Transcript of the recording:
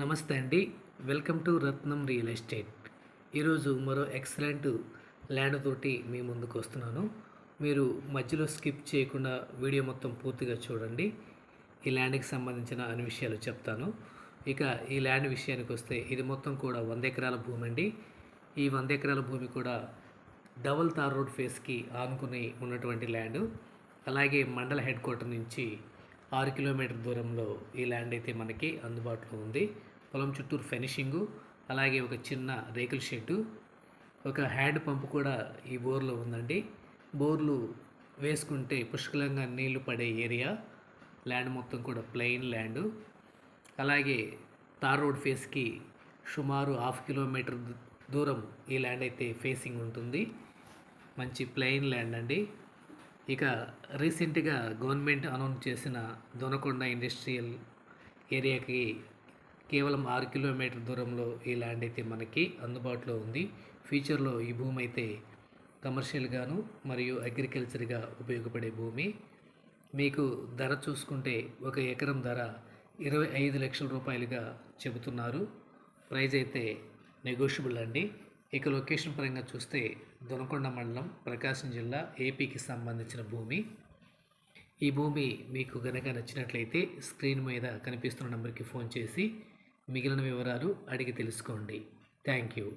నమస్తే అండి. Welcome to Ratnam real estate. ఈరోజు మరో ఎక్సలెంట్ ల్యాండ్ తోటి మీ ముందుకు వస్తున్నాను. మీరు మధ్యలో స్కిప్ చేయకుండా వీడియో మొత్తం పూర్తిగా చూడండి. ఈ ల్యాండ్కి సంబంధించిన అన్ని విషయాలు చెప్తాను. ఇక ఈ ల్యాండ్ విషయానికి వస్తే ఇది మొత్తం కూడా వంద ఎకరాల భూమి అండి. ఈ వంద ఎకరాల భూమి కూడా డబల్ తార్ రోడ్ ఫేస్కి ఆనుకుని ఉన్నటువంటి ల్యాండ్. అలాగే మండల హెడ్ క్వార్టర్ నుంచి ఆరు కిలోమీటర్ దూరంలో ఈ ల్యాండ్ అయితే మనకి అందుబాటులో ఉంది. పొలం చుట్టూరు ఫినిషింగు అలాగే ఒక చిన్న రేకుల షెడ్డు ఒక హ్యాండ్ పంప్ కూడా ఈ బోర్లో ఉందండి. బోర్లు వేసుకుంటే పుష్కలంగా నీళ్ళు పడే ఏరియా ల్యాండ్ మొత్తం కూడా ప్లెయిన్ ల్యాండ్. అలాగే తార్ రోడ్ ఫేస్కి సుమారు హాఫ్ కిలోమీటర్ దూరం ఈ ల్యాండ్ అయితే ఫేసింగ్ ఉంటుంది. మంచి ప్లెయిన్ ల్యాండ్ అండి. ఇక రీసెంట్గా గవర్నమెంట్ అనౌన్స్ చేసిన దొనకొండ ఇండస్ట్రియల్ ఏరియాకి కేవలం ఆరు కిలోమీటర్ దూరంలో ఈ ల్యాండ్ అయితే మనకి అందుబాటులో ఉంది. ఫ్యూచర్లో ఈ భూమి అయితే కమర్షియల్గాను మరియు అగ్రికల్చర్గా ఉపయోగపడే భూమి. మీకు ధర చూసుకుంటే ఒక ఎకరం ధర ఇరవై ఐదు లక్షల రూపాయలుగా చెబుతున్నారు. ప్రైజ్ అయితే నెగోషియబుల్ అండి. ఇక లొకేషన్ పరంగా చూస్తే దొనకొండ మండలం ప్రకాశం జిల్లా ఏపీకి సంబంధించిన భూమి. ఈ భూమి మీకు గనక నచ్చినట్లయితే స్క్రీన్ మీద కనిపిస్తున్న నెంబర్కి ఫోన్ చేసి మిగిలిన వివరాలు అడిగి తెలుసుకోండి. Thank you.